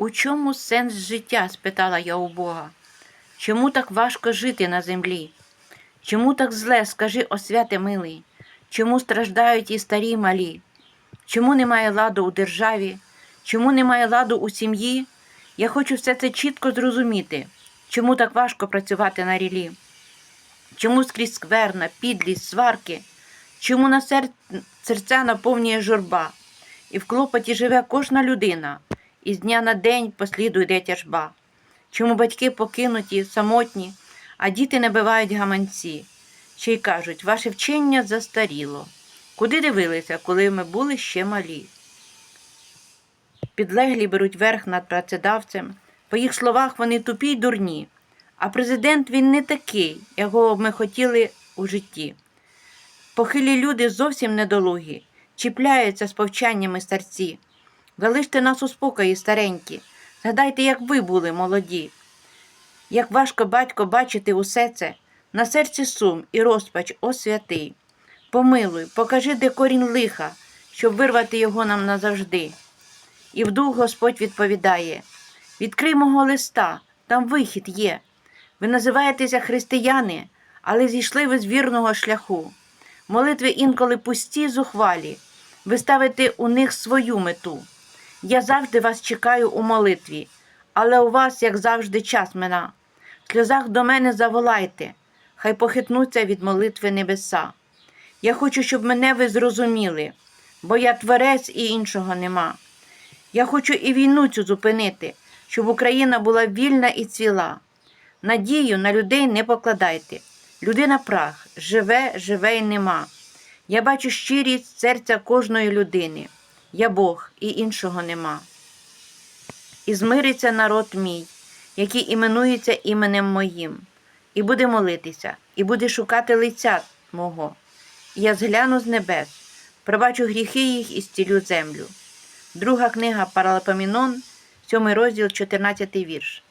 У чому сенс життя? спитала я у Бога. Чому так важко жити на землі? Чому так зле, скажи, о святе милий? Чому страждають і старі, і малі? Чому немає ладу у державі? Чому немає ладу у сім'ї? Я хочу все це чітко зрозуміти. Чому так важко працювати на рілі? Чому скрізь скверна, підлість, сварки? Чому на серця наповнює журба? І в клопоті живе кожна людина, і з дня на день по сліду йде тяжба. Чому батьки покинуті, самотні, а діти набивають гаманці? Ще й кажуть, ваше вчення застаріло. Куди дивилися, коли ми були ще малі? Підлеглі беруть верх над працедавцем. По їх словах, вони тупі й дурні. А президент він не такий, якого ми хотіли у житті. Похилі люди зовсім недолугі, чіпляються з повчаннями старці. Залиште нас у спокої, старенькі, згадайте, як ви були молоді. Як важко батько бачити усе це, на серці сум і розпач, о святий. Помилуй, покажи, де корінь лиха, щоб вирвати його нам назавжди. І вдруг Господь відповідає: Відкрий мого листа, там вихід є. Ви називаєтеся християни, але зійшли ви з вірного шляху. Молитви інколи пусті, зухвалі, ви ставите у них свою мету. Я завжди вас чекаю у молитві, але у вас, як завжди, час мина. В сльозах до мене заволайте, хай похитнуться від молитви небеса. Я хочу, щоб мене ви зрозуміли, бо я творець і іншого нема. Я хочу і війну цю зупинити, щоб Україна була вільна і цвіла. Надію на людей не покладайте. Людина прах, живе, живе й нема. Я бачу щирість серця кожної людини. Я Бог і іншого нема. І змириться народ мій, який іменується іменем моїм, і буде молитися, і буде шукати лиця мого. І я згляну з небес, пробачу гріхи їх і стілю землю. Друга книга Паралапамінон, 7 розділ, 14 вірш.